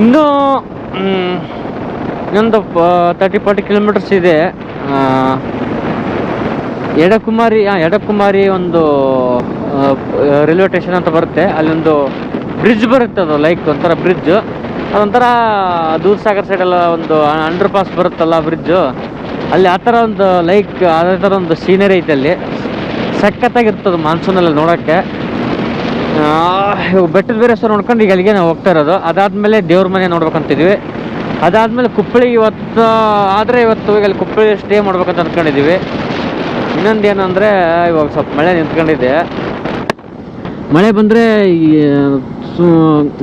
ಇನ್ನೂ ಇನ್ನೊಂದು thirty forty kilometres ಇದೆ. ಎಡಕುಮಾರಿ ಹಾಂ ಎಡಕುಮಾರಿ ಒಂದು ರೈಲ್ವೆ ಸ್ಟೇಷನ್ ಅಂತ ಬರುತ್ತೆ. ಅಲ್ಲೊಂದು ಬ್ರಿಡ್ಜ್ ಬರುತ್ತೆ ಅದು ಲೈಕ್ ಒಂಥರ ಬ್ರಿಡ್ಜ್ ಅದೊಂಥರ ದೂಧಸಾಗರ್ ಸೈಡೆಲ್ಲ ಒಂದು ಅಂಡರ್ ಪಾಸ್ ಬರುತ್ತಲ್ಲ ಬ್ರಿಡ್ಜು ಅಲ್ಲಿ ಆ ಥರ ಒಂದು ಲೈಕ್ ಅದೇ ಥರ ಒಂದು ಸೀನರಿ ಐತೆ ಅಲ್ಲಿ. ಸಖತ್ತಾಗಿರ್ತದೆ ಮಾನ್ಸೂನಲ್ಲಿ ನೋಡೋಕ್ಕೆ. ಬೆಟ್ಟದ ಬೇರೆ ನೋಡ್ಕೊಂಡು ಈಗ ಅಲ್ಲಿಗೆ ನಾವು ಹೋಗ್ತಾ ಇರೋದು. ಅದಾದ್ಮೇಲೆ ದೇವ್ರ ಮನೆ ನೋಡ್ಬೇಕಂತಿದ್ವಿ. ಅದಾದ್ಮೇಲೆ ಕುಪ್ಪಳಿ ಇವತ್ತು, ಆದರೆ ಇವತ್ತು ಈಗ ಅಲ್ಲಿ ಕುಪ್ಪಳಿ ಸ್ಟೇ ಮಾಡ್ಬೇಕಂತ ಅಂದ್ಕೊಂಡಿದ್ದೀವಿ ಇನ್ನೊಂದು ಏನಂದರೆ, ಇವಾಗ ಸ್ವಲ್ಪ ಮಳೆ ನಿಂತ್ಕೊಂಡಿದೆ. ಮಳೆ ಬಂದರೆ ಸು,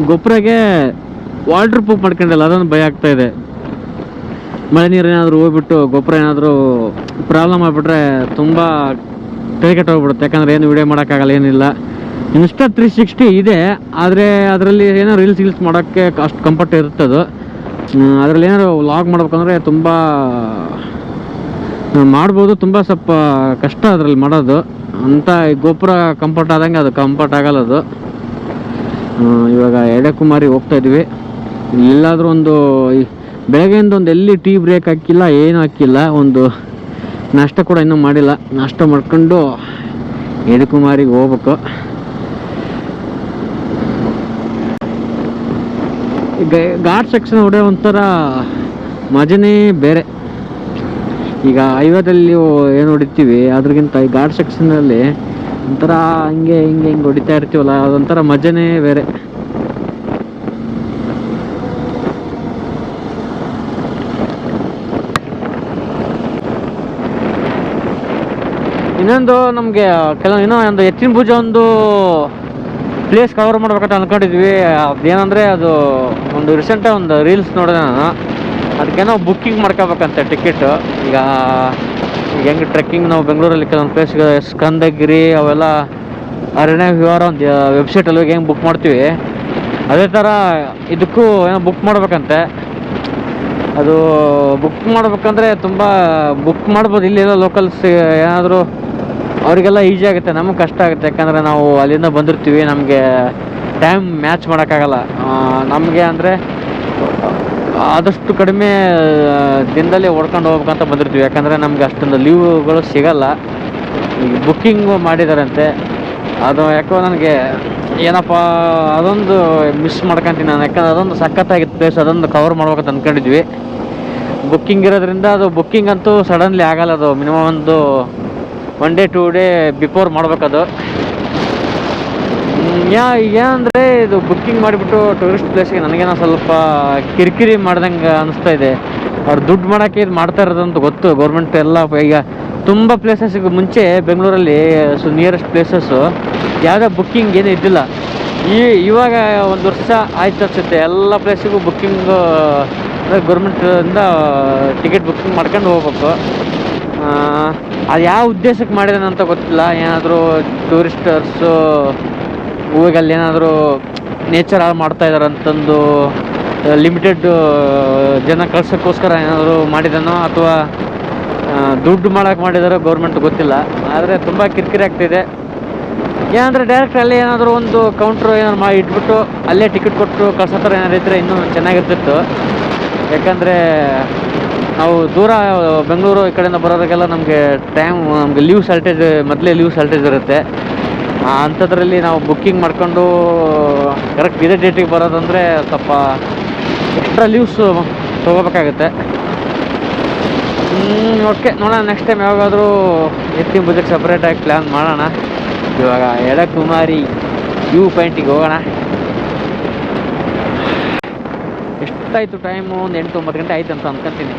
ಗೊಬ್ಬರಗೆ ವಾಟರ್ ಪ್ರೂಫ್ ಮಾಡ್ಕೊಂಡಿಲ್ಲ, ಅದೊಂದು ಭಯ ಆಗ್ತಾ ಇದೆ. ಮಳೆ ನೀರು ಏನಾದರೂ ಹೋಗ್ಬಿಟ್ಟು ಗೊಬ್ಬರ ಏನಾದರೂ ಪ್ರಾಬ್ಲಮ್ ಆಗಿಬಿಟ್ರೆ ತುಂಬ ಕೆಟ್ಟ ಹೋಗ್ಬಿಡುತ್ತೆ ಯಾಕಂದ್ರೆ ಏನು ವಿಡಿಯೋ ಮಾಡೋಕ್ಕಾಗಲ್ಲ, ಏನಿಲ್ಲ. ಇನ್ಸ್ಟಾ ತ್ರೀ ಸಿಕ್ಸ್ಟಿ ಇದೆ, ಆದರೆ ಅದರಲ್ಲಿ ಏನೋ ರೀಲ್ಸ್ ಗೀಲ್ಸ್ ಮಾಡೋಕ್ಕೆ ಅಷ್ಟು ಕಂಫರ್ಟ್ ಇರುತ್ತೆ ಅದು. ಅದರಲ್ಲಿ ಏನಾದ್ರು ಲಾಗ್ ಮಾಡ್ಬೇಕಂದ್ರೆ ತುಂಬ ಮಾಡ್ಬೋದು, ತುಂಬ ಸ್ವಲ್ಪ ಕಷ್ಟ ಅದರಲ್ಲಿ ಮಾಡೋದು. ಅಂತ ಈ ಗೋಪುರ ಕಂಫರ್ಟ್ ಆದಂಗೆ ಅದು ಕಂಫರ್ಟ್ ಆಗಲ್ಲ ಅದು. ಇವಾಗ ಎಡೆಕುಮಾರಿ ಹೋಗ್ತಾ ಇದ್ವಿ. ಎಲ್ಲಾದರೂ ಒಂದು ಬೆಳಗ್ಗೆಯಿಂದ ಒಂದು ಎಲ್ಲಿ ಟೀ ಬ್ರೇಕ್ ಹಾಕಿಲ್ಲ, ಏನು ಹಾಕಿಲ್ಲ, ಒಂದು ನಾಷ್ಟ ಕೂಡ ಇನ್ನೂ ಮಾಡಿಲ್ಲ. ನಾಷ್ಟ ಮಾಡ್ಕೊಂಡು ಎಡೆಕುಮಾರಿಗೆ ಹೋಗ್ಬೇಕು. ಘಾಟ್ ಸೆಕ್ಷನ್ ಹೊಡೆಯೋ ಒಂಥರ ಮಜನೇ ಬೇರೆ. ಈಗ ಐವದಲ್ಲಿ ಏನು ಹೊಡಿತೀವಿ, ಅದ್ರಗಿಂತ ಈ ಘಾಟ್ ಸೆಕ್ಷನಲ್ಲಿ ಒಂಥರ ಹಿಂಗೆ ಹಿಂಗೆ ಹಿಂಗೆ ಹೊಡಿತಾ ಇರ್ತೀವಲ್ಲ, ಅದೊಂಥರ ಮಜನೇ ಬೇರೆ. ಇನ್ನೊಂದು ನಮಗೆ ಕೆಲವು, ಇನ್ನೂ ಒಂದು ಹೆಚ್ಚಿನ ಪೂಜೆ ಒಂದು ಪ್ಲೇಸ್ ಕವರ್ ಮಾಡ್ಬೇಕಂತ ಅನ್ಕೊಂಡಿದ್ವಿ. ಅದೇನಂದರೆ ಅದು ಒಂದು ರೀಸೆಂಟಾಗಿ ಒಂದು ರೀಲ್ಸ್ ನೋಡಿದೆ ನಾನು. ಅದಕ್ಕೇನೋ ಬುಕ್ಕಿಂಗ್ ಮಾಡ್ಕೋಬೇಕಂತೆ ಟಿಕೆಟ್ ಈಗ ಹೆಂಗೆ ಟ್ರೆಕ್ಕಿಂಗ್ ನಾವು ಬೆಂಗಳೂರಲ್ಲಿ ಕೆಲವೊಂದು ಪ್ಲೇಸ್ಗೆ ಸ್ಕಂದಗಿರಿ, ಅವೆಲ್ಲ ಅರಣ್ಯ ವಿವಾರ ಒಂದು ವೆಬ್ಸೈಟಲ್ಲಿ ಹೋಗಿ ಹೆಂಗೆ ಬುಕ್ ಮಾಡ್ತೀವಿ. ಅದೇ ಥರ ಇದಕ್ಕೂ ಏನೋ ಬುಕ್ ಮಾಡ್ಬೇಕಂತೆ. ಅದು ಬುಕ್ ಮಾಡ್ಬೇಕಂದ್ರೆ ತುಂಬ ಬುಕ್ ಮಾಡ್ಬೋದು. ಇಲ್ಲೆಲ್ಲ ಲೋಕಲ್ಸ್ ಏನಾದರೂ ಅವರಿಗೆಲ್ಲ ಈಸಿ ಆಗುತ್ತೆ, ನಮಗೆ ಕಷ್ಟ ಆಗುತ್ತೆ. ಯಾಕಂದರೆ ನಾವು ಅಲ್ಲಿಂದ ಬಂದಿರ್ತೀವಿ, ನಮಗೆ ಟೈಮ್ ಮ್ಯಾಚ್ ಮಾಡೋಕ್ಕಾಗಲ್ಲ. ನಮಗೆ ಅಂದರೆ ಆದಷ್ಟು ಕಡಿಮೆ ದಿನದಲ್ಲಿ ಓಡ್ಕೊಂಡು ಹೋಗ್ಬೇಕಂತ ಬಂದಿರ್ತೀವಿ. ಯಾಕಂದರೆ ನಮ್ಗೆ ಅಷ್ಟೊಂದು ಲೀವ್ಗಳು ಸಿಗಲ್ಲ. ಈಗ ಬುಕ್ಕಿಂಗ್ ಮಾಡಿದಾರಂತೆ. ಅದು ಯಾಕೋ ನನಗೆ ಏನಪ್ಪ, ಅದೊಂದು ಮಿಸ್ ಮಾಡ್ಕೊಂತೀನಿ ನಾನು. ಯಾಕಂದ್ರೆ ಅದೊಂದು ಸಖತ್ತಾಗಿತ್ತು ಪ್ಲೇಸ್ ಅದೊಂದು ಕವರ್ ಮಾಡ್ಬೇಕಂತ ಅಂದ್ಕೊಂಡಿದ್ವಿ ಬುಕ್ಕಿಂಗ್ ಇರೋದ್ರಿಂದ ಅದು ಬುಕ್ಕಿಂಗ್ ಅಂತೂ ಸಡನ್ಲಿ ಆಗಲ್ಲ ಅದು ಮಿನಿಮಮ್ ಒಂದು one day two day before ಮಾಡ್ಬೇಕದು. ಯಾ ಏನಂದರೆ ಇದು ಬುಕ್ಕಿಂಗ್ ಮಾಡಿಬಿಟ್ಟು ಟೂರಿಸ್ಟ್ ಪ್ಲೇಸಿಗೆ ನನಗೇನೋ ಸ್ವಲ್ಪ ಕಿರಿಕಿರಿ ಮಾಡ್ದಂಗೆ ಅನಿಸ್ತಾ ಇದೆ. ಅವ್ರು ದುಡ್ಡು ಮಾಡೋಕ್ಕೆ ಇದು ಮಾಡ್ತಾ ಇರೋದಂತ ಗೊತ್ತು. ಗೌರ್ಮೆಂಟ್ ಎಲ್ಲ ಈಗ ತುಂಬ ಪ್ಲೇಸಸ್ಗೆ ಮುಂಚೆ ಬೆಂಗಳೂರಲ್ಲಿ ಸೊ ನಿಯರೆಸ್ಟ್ ಪ್ಲೇಸಸ್ಸು ಯಾವುದೇ ಬುಕ್ಕಿಂಗ್ ಏನೂ ಇದ್ದಿಲ್ಲ. ಈ, ಇವಾಗ ಒಂದು ವರ್ಷ ಆಯ್ತು ಅನ್ಸುತ್ತೆ. ಎಲ್ಲ ಪ್ಲೇಸಿಗೂ ಬುಕ್ಕಿಂಗು ಗೌರ್ಮೆಂಟಿಂದ ಟಿಕೆಟ್ ಬುಕ್ಕಿಂಗ್ ಮಾಡ್ಕೊಂಡು ಹೋಗ್ಬೇಕು. ಅದು ಯಾವ ಉದ್ದೇಶಕ್ಕೆ ಮಾಡಿದಾನೆ ಅಂತ ಗೊತ್ತಿಲ್ಲ. ಏನಾದರೂ ಟೂರಿಸ್ಟರ್ಸು ಊರಿಗಲ್ಲಿ ಏನಾದರೂ ನೇಚರ್ ಹಾಳು ಮಾಡ್ತಾ ಇದ್ದಾರೆ ಅಂತಂದು ಲಿಮಿಟೆಡ್ ಜನ ಕಳ್ಸೋಕ್ಕೋಸ್ಕರ ಏನಾದರೂ ಮಾಡಿದಾನೋ ಅಥವಾ ದುಡ್ಡು ಮಾಡೋಕ್ಕೆ ಮಾಡಿದಾರೋ ಗೌರ್ಮೆಂಟ್ ಗೊತ್ತಿಲ್ಲ. ಆದರೆ ತುಂಬ ಕಿರಿಕಿರಿ ಆಗ್ತಿದೆ. ಏನಂದರೆ ಡೈರೆಕ್ಟ್ ಅಲ್ಲಿ ಏನಾದರೂ ಒಂದು ಕೌಂಟ್ರು ಏನಾದ್ರು ಮಾಡಿ ಇಟ್ಬಿಟ್ಟು ಅಲ್ಲೇ ಟಿಕೆಟ್ ಕೊಟ್ಟು ಕಳ್ಸೋ ಥರ ಏನಾದ್ರು ಇದ್ದರೆ ಇನ್ನೂ ಚೆನ್ನಾಗಿರ್ತಿತ್ತು. ಯಾಕಂದರೆ ನಾವು ದೂರ ಬೆಂಗಳೂರು ಈ ಕಡೆಯಿಂದ ಬರೋದಕ್ಕೆಲ್ಲ ನಮಗೆ ಟೈಮ್ ನಮಗೆ ಲೀವ್ ಶಾರ್ಟೇಜ್ ಮೊದಲೇ ಲೀವ್ ಶಾರ್ಟೇಜ್ ಇರುತ್ತೆ. ಅಂಥದ್ರಲ್ಲಿ ನಾವು ಬುಕ್ಕಿಂಗ್ ಮಾಡ್ಕೊಂಡು ಕರೆಕ್ಟ್ ಇದೇ ಡೇಟಿಗೆ ಬರೋದಂದರೆ ಸ್ವಲ್ಪ ಎಕ್ಸ್ಟ್ರಾ ಲೀವ್ಸು ತೊಗೋಬೇಕಾಗುತ್ತೆ. ಓಕೆ ನೋಡೋಣ ನೆಕ್ಸ್ಟ್ ಟೈಮ್ ಯಾವಾಗಾದರೂ ಎತ್ತಿನ ಬಜೆಟ್ ಸಪ್ರೇಟಾಗಿ ಪ್ಲ್ಯಾನ್ ಮಾಡೋಣ. ಇವಾಗ ಎಡಕುಮಾರಿ ವ್ಯೂ ಪಾಯಿಂಟಿಗೆ ಹೋಗೋಣ. ಎಷ್ಟಾಯಿತು ಟೈಮು ಒಂದು ಎಂಟು ಒಂಬತ್ತು ಗಂಟೆ ಆಯ್ತು ಅಂತ ಅನ್ಕೊಂತೀನಿ.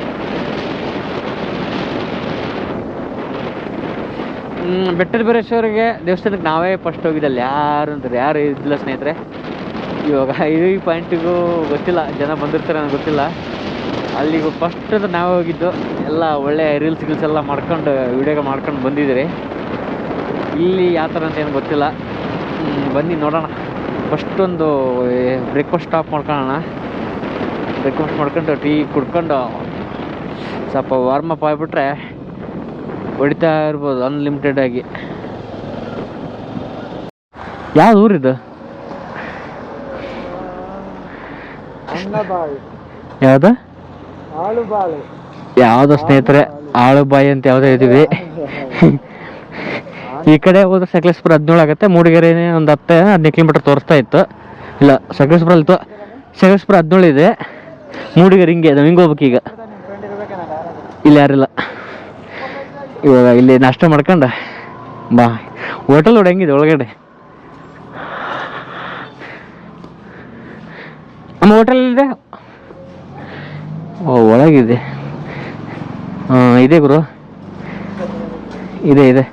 ಬೆಟ್ಟದ ಬೀರೇಶ್ವರಿಗೆ ದೇವಸ್ಥಾನಕ್ಕೆ ನಾವೇ ಫಸ್ಟ್ ಹೋಗಿದ್ದಲ್ಲಿ. ಯಾರು ಅಂದ್ರೆ ಯಾರು ಇದ್ದಿಲ್ಲ ಸ್ನೇಹಿತರೆ? ಇವಾಗ ಈ ಪಾಯಿಂಟಿಗೂ ಗೊತ್ತಿಲ್ಲ. ಜನ ಬಂದಿರ್ತಾರೆ ನನಗೆ ಗೊತ್ತಿಲ್ಲ. ಅಲ್ಲಿಗೂ ಫಸ್ಟ್ ನಾವೇ ಹೋಗಿದ್ದು. ಎಲ್ಲ ಒಳ್ಳೆ ರೀಲ್ಸ್ ಗೀಲ್ಸ್ ಎಲ್ಲ ಮಾಡ್ಕೊಂಡು ವಿಡಿಯೋ ಮಾಡ್ಕೊಂಡು ಬಂದಿದ್ದೀರಿ. ಇಲ್ಲಿ ಯಾವ ಥರ ಅಂತ ಏನು ಗೊತ್ತಿಲ್ಲ. ಬನ್ನಿ ನೋಡೋಣ. ಫಸ್ಟ್ ಒಂದು ಬ್ರೇಕ್ಫಾಸ್ಟ್ ಸ್ಟಾಪ್ ಮಾಡ್ಕೊಳ್ಳೋಣ. ಬ್ರೇಕ್ಫಾಸ್ಟ್ ಮಾಡ್ಕೊಂಡು ಟೀ ಕುಡ್ಕೊಂಡು, ಸ್ವಲ್ಪ ವಾರ್ಮಪ್ ಆಗಿಬಿಟ್ರೆ ಹೊಡಿತಾ ಇರ್ಬೋದು ಅನ್ಲಿಮಿಟೆಡ್ ಆಗಿ. ಯಾವ್ದು ಊರಿದ ಯಾವ್ದು? ಯಾವ್ದು ಸ್ನೇಹಿತರೆ? ಆಳು ಬಾಯಿ ಅಂತ ಯಾವ್ದೋ ಇದೀವಿ ಈ ಕಡೆ ಹೋದ್ರೆ ಸಕಲೇಶ್ಪುರ ಹದಿನೇಳು ಆಗುತ್ತೆ ಮೂಡಿಗೆರೆ ಒಂದು ಹತ್ತು ಹದಿನೈದು ಕಿಲೋಮೀಟರ್ ತೋರಿಸ್ತಾ ಇತ್ತು. ಇಲ್ಲ ಸಕಲೇಶ್ಪುರ ಅಲ್ಲಿ ಸಕಲೇಶ್ಪುರ ಹದಿನೇಳು ಇದೆ. ಮೂಡಿಗೆರೆ ಹಿಂಗೆ ಹಿಂಗೆ ಹೋಗ್ಬೇಕು ಈಗ. ಇಲ್ಲಿ ಯಾರಿಲ್ಲ. ಇವಾಗ ಇಲ್ಲಿ ನಾಷ್ಟ ಮಾಡ್ಕೊಂಡ. ಬಾ ಹೋಟೆಲ್ ನೋಡಿ ಹೆಂಗಿದೆ ಒಳಗಡೆ? ನಮ್ಮ ಹೋಟೆಲ್ ಇದೆ ಓ, ಒಳಗಿದೆ. ಹಾಂ, ಇದೆ ಗುರು. ಇದೆ ಇದೆ.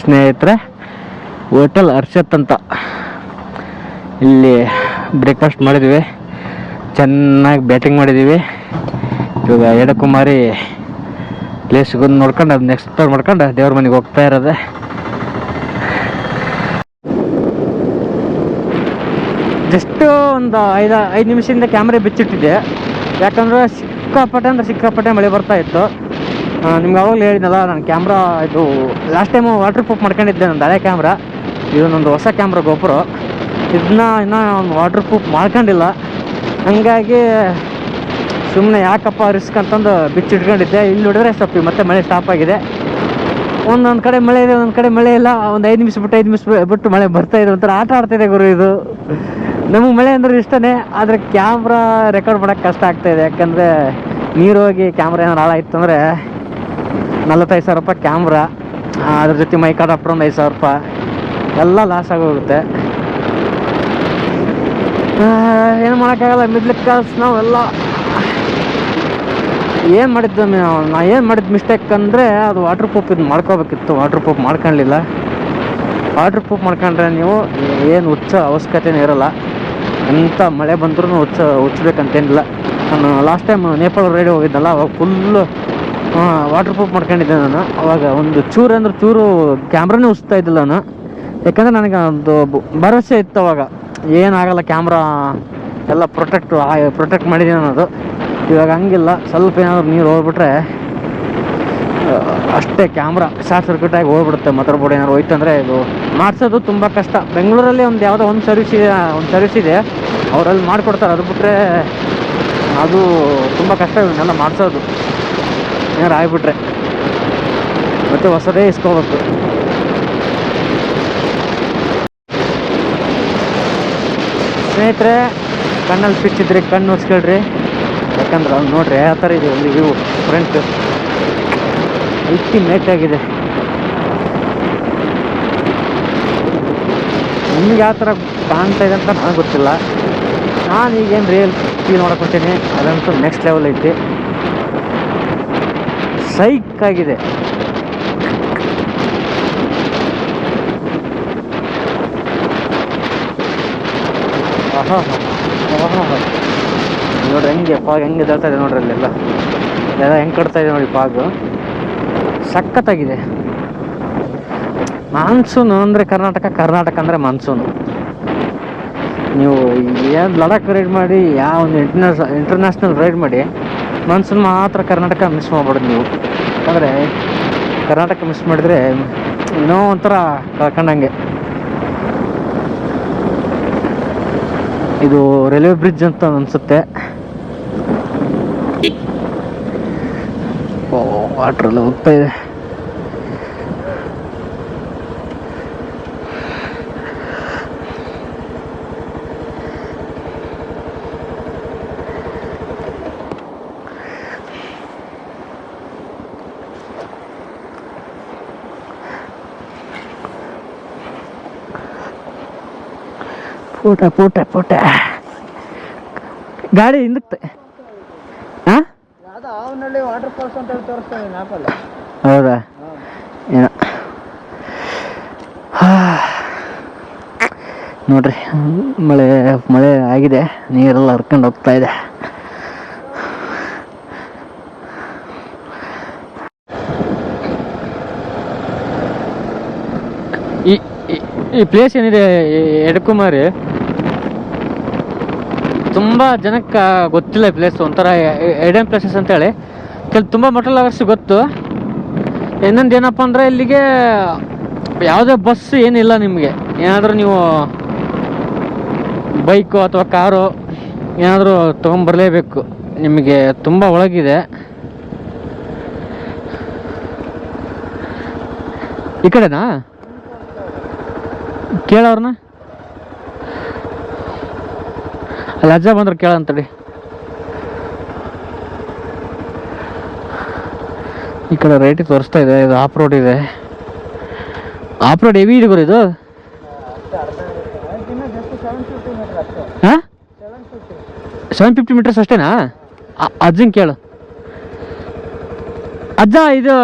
ಸ್ನೇಹಿತರೆ ಹೋಟೆಲ್ ಹರ್ಷತ್ ಅಂತ. ಇಲ್ಲಿ ಬ್ರೇಕ್ಫಾಸ್ಟ್ ಮಾಡಿದ್ವಿ. ಚೆನ್ನಾಗಿ ಬ್ಯಾಟಿಂಗ್ ಮಾಡಿದ್ದೀವಿ ಇವಾಗ ಎಡಕುಮಾರಿ ಪ್ಲೇಸ್ಗೆ ನೋಡ್ಕೊಂಡು ಅದು ನೆಕ್ಸ್ಟ್ ಮಾಡ್ಕೊಂಡು ದೇವ್ರ ಮನೆಗೆ ಹೋಗ್ತಾ ಇರೋದೆ. ಜಸ್ಟು ಒಂದು ಐದು ಐದು ನಿಮಿಷದಿಂದ ಕ್ಯಾಮ್ರಾ ಬಿಚ್ಚಿಟ್ಟಿದ್ದೆ. ಯಾಕಂದರೆ ಸಿಕ್ಕಾಪಟ್ಟೆ ಅಂದರೆ ಸಿಕ್ಕಾಪಟ್ಟೆ ಮಳೆ ಬರ್ತಾ ಇತ್ತು. ನಿಮ್ಗೆ ಅವಾಗಲೇ ಹೇಳಿದ್ನಲ್ಲ, ನಾನು ಕ್ಯಾಮ್ರಾ ಇದು ಲಾಸ್ಟ್ ಟೈಮು ವಾಟರ್ ಪ್ರೂಫ್ ಮಾಡ್ಕೊಂಡಿದ್ದೆ ನನ್ನ ಹಳೆ ಕ್ಯಾಮ್ರಾ ಇದು ನಂದು ಹೊಸ ಕ್ಯಾಮ್ರಾ ಗೋಪುರ ಇದನ್ನ ಇನ್ನೂ ವಾಟರ್ ಪ್ರೂಫ್ ಮಾಡ್ಕೊಂಡಿಲ್ಲ. ಹಂಗಾಗಿ ಸುಮ್ಮನೆ ಯಾಕಪ್ಪ ರಿಸ್ಕ್ ಅಂತಂದು ಬಿಚ್ಚಿಟ್ಕೊಂಡಿದ್ದೆ. ಇಲ್ಲಿ ನೋಡಿದ್ರೆ ಸ್ವಲ್ಪ ಮತ್ತೆ ಮಳೆ ಸ್ಟಾಪ್ ಆಗಿದೆ. ಒಂದೊಂದು ಕಡೆ ಮಳೆ ಇದೆ, ಒಂದೊಂದು ಕಡೆ ಮಳೆ ಇಲ್ಲ. ಒಂದು ಐದು ನಿಮಿಷ ಬಿಟ್ಟು, ಐದು ನಿಮಿಷ ಬಿಟ್ಟು ಮಳೆ ಬರ್ತಾ ಇದೆ ಒಂಥರ ಆಟ ಆಡ್ತಿದೆ ಗುರು ಇದು. ನಮಗೆ ಮಳೆ ಅಂದ್ರೆ ಇಷ್ಟನೇ, ಆದರೆ ಕ್ಯಾಮ್ರಾ ರೆಕಾರ್ಡ್ ಮಾಡೋಕ್ಕೆ ಕಷ್ಟ ಆಗ್ತಾ ಇದೆ. ಯಾಕಂದರೆ ನೀರು ಹೋಗಿ ಕ್ಯಾಮ್ರಾ ಏನಾರು ಹಾಳಾಯ್ತು ಅಂದರೆ ನಲ್ವತ್ತೈದು ಸಾವಿರ ರೂಪಾಯಿ ಕ್ಯಾಮ್ರಾ ಅದ್ರ ಜೊತೆ ಮೈಕ್ ಅಡಾಪ್ಟರ್ ಒಂದು ಐದು ಸಾವಿರ ರೂಪಾಯಿ. ಎಲ್ಲ ಲಾಸ್ ಆಗೋಗುತ್ತೆ ಏನು ಮಾಡೋಕ್ಕಾಗಲ್ಲ ಮಿಡ್ಲ್ ಕ್ಲಾಸ್ ನಾವೆಲ್ಲ. ಏನು ಮಾಡಿದ್ದು ನಾ ಏನು ಮಾಡಿದ ಮಿಸ್ಟೇಕ್ ಅಂದರೆ ಅದು ವಾಟ್ರ್ ಪ್ರೂಫ್ ಇದು ಮಾಡ್ಕೋಬೇಕಿತ್ತು. ವಾಟ್ರ್ ಪ್ರೂಫ್ ಮಾಡ್ಕೊಳ್ಲಿಲ್ಲ ವಾಟ್ರ್ ಪ್ರೂಫ್ ಮಾಡ್ಕೊಂಡ್ರೆ ನೀವು ಏನು ಹುಚ್ಚ ಅವಶ್ಯಕತೆನೇ ಇರಲ್ಲ. ಎಂಥ ಮಳೆ ಬಂದ್ರೂ ಹುಚ್ಚ, ಹುಚ್ಚಬೇಕಂತೇನಿಲ್ಲ. ನಾನು ಲಾಸ್ಟ್ ಟೈಮ್ ನೇಪಾಳ ರೈಡ್ ಹೋಗಿದ್ದಲ್ಲ ಅವಾಗ ಫುಲ್ಲು ವಾಟರ್ ಪ್ರೂಫ್ ಮಾಡ್ಕೊಂಡಿದ್ದೆ ನಾನು. ಅವಾಗ ಒಂದು ಚೂರು ಅಂದ್ರೆ ಚೂರು ಕ್ಯಾಮ್ರಾನೇ ಉಸ್ತಾ ಇದ್ದಿಲ್ಲ ನಾನು. ಯಾಕಂದರೆ ನನಗೆ ಒಂದು ಭರವಸೆ ಇತ್ತು ಅವಾಗ. ಏನಾಗಲ್ಲ ಕ್ಯಾಮ್ರಾ ಎಲ್ಲ ಪ್ರೊಟೆಕ್ಟ್ ಪ್ರೊಟೆಕ್ಟ್ ಮಾಡಿದ್ದೀನಿ ಅನ್ನೋದು. ಇವಾಗ ಹಂಗಿಲ್ಲ, ಸ್ವಲ್ಪ ಏನಾದರೂ ನೀರು ಹೋಗ್ಬಿಟ್ರೆ ಅಷ್ಟೇ ಕ್ಯಾಮ್ರಾ ಶಾರ್ಟ್ ಸರ್ಕ್ಯೂಟ್ ಆಗಿ ಹೋಗ್ಬಿಡುತ್ತೆ ಮದರ್ ಬೋರ್ಡ್ ಏನಾದ್ರು ಹೋಯ್ತು ಅಂದರೆ ಇದು ಮಾಡಿಸೋದು ತುಂಬ ಕಷ್ಟ. ಬೆಂಗಳೂರಲ್ಲಿ ಒಂದು ಯಾವುದೋ ಒಂದು ಸರ್ವಿಸ್ ಇದೆ, ಒಂದು ಸರ್ವಿಸ್ ಇದೆ. ಅವರಲ್ಲಿ ಮಾಡಿಕೊಡ್ತಾರೆ, ಅದು ಬಿಟ್ಟರೆ ಅದು ತುಂಬ ಕಷ್ಟ ಇವನ್ನೆಲ್ಲ ಮಾಡಿಸೋದು. ಏನಾರು ಆಗಿಬಿಟ್ರೆ. ಮತ್ತೆ ಹೊಸದೇ ಇಸ್ಕೋಬೇಕು. ಸ್ನೇಹಿತರೆ, ಕಣ್ಣಲ್ಲಿ ಪಿಚ್ ಇದ್ರೆ ಕಣ್ಣು ಮುಚ್ಕೊಳ್ರಿ ಯಾಕಂದ್ರೆ ಅಲ್ಲಿ ನೋಡ್ರಿ ಯಾವ ಥರ ಇದೆ ಅಲ್ಲಿ ವ್ಯೂ ಫ್ರಂಟ್ ಅಲ್ಟಿಮೇಟ್ ಆಗಿದೆ. ನಿಮ್ಗೆ ಯಾವ ಥರ ಕಾಣ್ತಾ ಇದೆ ಅಂತ ನನಗೆ ಗೊತ್ತಿಲ್ಲ. ನಾನು ಈಗೇನು ರಿಯಲ್ ಫೀಲ್ ಮಾಡ್ಕೊತೀನಿ ಅದಂತೂ ನೆಕ್ಸ್ಟ್ ಲೆವೆಲ್ ಐತಿ. ಸೈಕ್ ಆಗಿದೆ. ಆಹಾ. ಆಹಾ ನೋಡ್ರಿ ಹೆಂಗೆ ಪಾಗ್, ಹೆಂಗೆ ಇದೆ ನೋಡ್ರಿ ಅಲ್ಲೆಲ್ಲ. ಎಲ್ಲ ಹೆಂಗೆ ಕಟ್ತಾ ಇದೆ ನೋಡಿ ಪಾಗು. ಸಖತ್ತಾಗಿದೆ. ಮಾನ್ಸೂನು ಅಂದರೆ ಕರ್ನಾಟಕ ಕರ್ನಾಟಕ ಅಂದರೆ ಮಾನ್ಸೂನು. ನೀವು ಏನು ಲಡಾಖ್ ರೈಡ್ ಮಾಡಿ, ಯಾವ ಒಂದು ಇಂಟರ್ನ್ಯಾಷ, ಇಂಟರ್ನ್ಯಾಷನಲ್ ರೈಡ್ ಮಾಡಿ, ಮಾನ್ಸೂನ್ ಮಾತ್ರ ಕರ್ನಾಟಕ ಮಿಸ್ ಮಾಡ್ಬಾರ್ದು ನೀವು. ಯಾಕಂದರೆ ಕರ್ನಾಟಕ ಮಿಸ್ ಮಾಡಿದರೆ, ಏನೋ ಒಂಥರ ಕಳ್ಕೊಂಡಂಗೆ ಇದು ರೈಲ್ವೆ ಬ್ರಿಡ್ಜ್ ಅಂತ ಅನ್ಸುತ್ತೆ. ಓ ವಾಟ್ರ್ ಎಲ್ಲ ಹೋಗ್ತಾ ಇದೆ. ಪೂಟ ಪೂಟ ಪೂಟ. ಗಾಡಿ ಹಿಂದಕ್ಕೆ ಹಾ ಅದು ಅವನಲ್ಲಿ ವಾಟರ್ ಫಾಲ್ಸ್ ಅಂತ ಹೇಳಿ ತೋರಿಸ್ತಾನೆ ಮ್ಯಾಪಲ್ಲಿ ಹೌದಾ? ಏನೋ. ನೋಡ್ರಿ ಮಳೆ ಮಳೆ ಆಗಿದೆ ನೀರೆಲ್ಲ ಹರ್ಕೊಂಡು ಹೋಗ್ತಾ ಇದೆ ಈ ಈ- ಪ್ಲೇಸ್ ಏನಿದೆ ಎಡಕುಮಾರಿ ತುಂಬಾ ಜನಕ್ಕೆ ಗೊತ್ತಿಲ್ಲ ಪ್ಲೇಸ್ ಒಂಥರ ಎಡನ್ ಪ್ಲೇಸಸ್ ಅಂತೇಳಿ. ಕೆಲ, ತುಂಬ ಮೋಟಲ್ ಲವರ್ಸ್ ಗೊತ್ತು. ಇನ್ನೊಂದು ಏನಪ್ಪ ಅಂದರೆ ಇಲ್ಲಿಗೆ ಯಾವುದೇ ಬಸ್ ಏನಿಲ್ಲ ನಿಮಗೆ. ಏನಾದರೂ ನೀವು ಬೈಕು ಅಥವಾ ಕಾರು ಏನಾದರೂ ತೊಗೊಂಬರಲೇಬೇಕು. ನಿಮಗೆ ತುಂಬ ಒಳಗಿದೆ. ಈ ಕಡೆನಾ? ಕೇಳವ್ರನ್ನ ಅಲ್ಲಿ ಅಜ್ಜ ಬಂದ್ರೆ ಕೇಳಂತಡಿ ಈ ಕಡೆ ರೈಟ್ ತೋರಿಸ್ತಾ ಇದೆ, ಇದು ಆಫ್ ರೋಡ್ ಇದೆ. ಆಫ್ ರೋಡ್ ಹೆವಿ ಇದೆ ಗುರು ಇದು? ಹಾಂ? ಸೆವೆನ್ ಫಿಫ್ಟಿ ಮೀಟರ್ಸ್ ಅಷ್ಟೇನಾ? ಅಜ್ಜಂಗೆ ಕೇಳು. ಅಜ್ಜ, ಇದು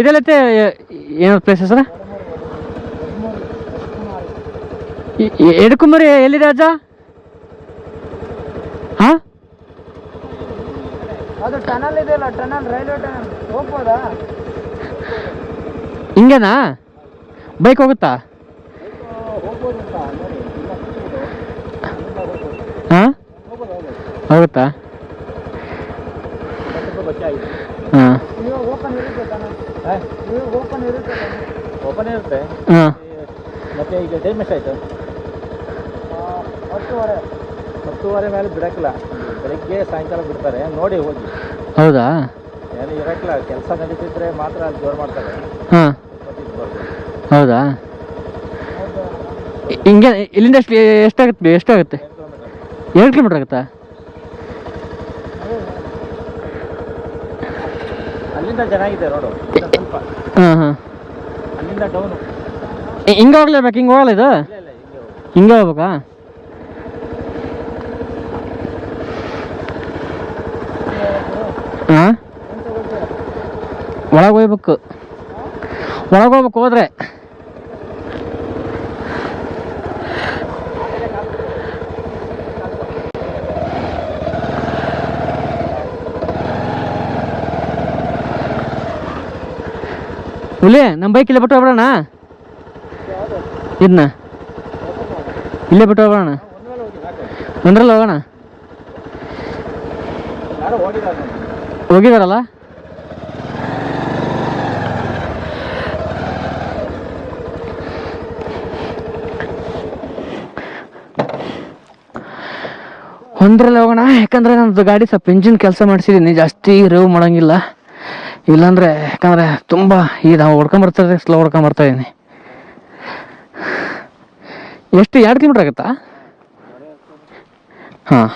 ಇದೆಲ್ಲತ್ತೆ ಏನಾದ್ರು ಪ್ಲೇಸ್ ಎಡಕುಮರಿ ಎಲ್ಲಿದೆ ಅಜ್ಜ ಹಾಂ? ಅದು ಟನಲ್ ಇದೆಯಲ್ಲ ಟನಲ್ ರೈಲ್ವೆ ಟನಲ್ ಹೋಗ್ಬೋದಾ? ಹಿಂಗೇನಾ? ಬೈಕ್ ಹೋಗುತ್ತಾ. ಹಾಂ? ಹೋಗುತ್ತಾ? ಹಾಂ. ಇವಾಗ ಓಪನ್ ಇರುತ್ತೆ ಟನಲ್ ಇವಾಗ ಓಪನ್ ಇರುತ್ತೆ ಓಪನ್ ಇರುತ್ತೆ. ಹಾಂ. ಮತ್ತೆ ಈಗ ಟೈಮ್ ಎಷ್ಟಾಯ್ತು ಹತ್ತುವರೆ. ಹತ್ತುವರೆ ಮೇಲೆ ಬಿಡಕ್ಕಿಲ್ಲ. ಬೆಳಗ್ಗೆ ಸಾಯಂಕಾಲ ಬಿಡ್ತಾರೆ. ನೋಡಿ ಹೋಗಿ. ಹೌದಾ? ಏನು ಇರಕ್ಕಿಲ್ಲ. ಕೆಲಸ ನಡೀತಿದ್ರೆ ಮಾತ್ರ ಅಲ್ಲಿ ಜೋರು ಮಾಡ್ತಾರೆ. ಹಾಂ. ಹೌದಾ? ಹಿಂಗೆ ಇಲ್ಲಿಂದ ಎಷ್ಟು ಎಷ್ಟಾಗುತ್ತೆ ಎಷ್ಟಾಗುತ್ತೆ? ಎರಡು ಕಿಲೋಮೀಟ್ರ್ ಆಗುತ್ತಾ? ಅಲ್ಲಿಂದ ಚೆನ್ನಾಗಿದೆ ರೋಡು ಸ್ವಲ್ಪ. ಹಾಂ ಹಾಂ. ಅಲ್ಲಿಂದ ಡೌನು. ಹಿಂಗೆ ಹೋಗ್ಲೇಬೇಕು ಹಿಂಗೆ ಹೋಗಲ್ಲ ಇದು? ಹಿಂಗೆ ಹೋಗ್ಬೇಕಾ? ಹಾಂ? ಒಳಗೆ ಹೋಗ್ಬೇಕು. ಒಳಗೆ ಹೋಗ್ಬೇಕು, ಹೋದ್ರೆ. ಹುಲಿ ನಮ್ಮ ಬೈಕ್ ಇಲ್ಲೇ ಬಿಟ್ಟು ಹೋಗ್ಬಿಡೋಣ? ಇದನ್ನ ಇಲ್ಲೇ ಬಿಟ್ಟು ಹೋಗೋಣ ಒಂದ್ಮೇಲೆ ಹೋಗಿ ಸಾಕು ಒಂದ್ರಲ್ಲಿ ಹೋಗೋಣ? ಯಾರೋ ಹೋಗಿದ್ದಾರೆ ನೋಡಿ. ಹೋಗಿದಾರಲ್ಲ? ಒಂದ್ರಲ್ಲಿ ಹೋಗೋಣ, ಯಾಕಂದ್ರೆ ನನ್ನದು ಗಾಡಿ ಸ್ವಲ್ಪ ಇಂಜಿನ್ ಕೆಲಸ ಮಾಡಿಸಿದ್ದೀನಿ ಜಾಸ್ತಿ ರೇವ್ ಮಾಡೋಂಗಿಲ್ಲ. ಇಲ್ಲಾಂದ್ರೆ, ಯಾಕಂದ್ರೆ ತುಂಬ ಈ ನಾವು ಹೊಡ್ಕೊಂಬರ್ತಾರೆ ಸ್ಲೋ ಹೊಡ್ಕೊಂಬರ್ತಾ ಇದ್ದೀನಿ ಎಷ್ಟು, ಎರಡು ಕಿಲೋಮೀಟ್ರ್ ಆಗುತ್ತಾ? ಹಾಂ.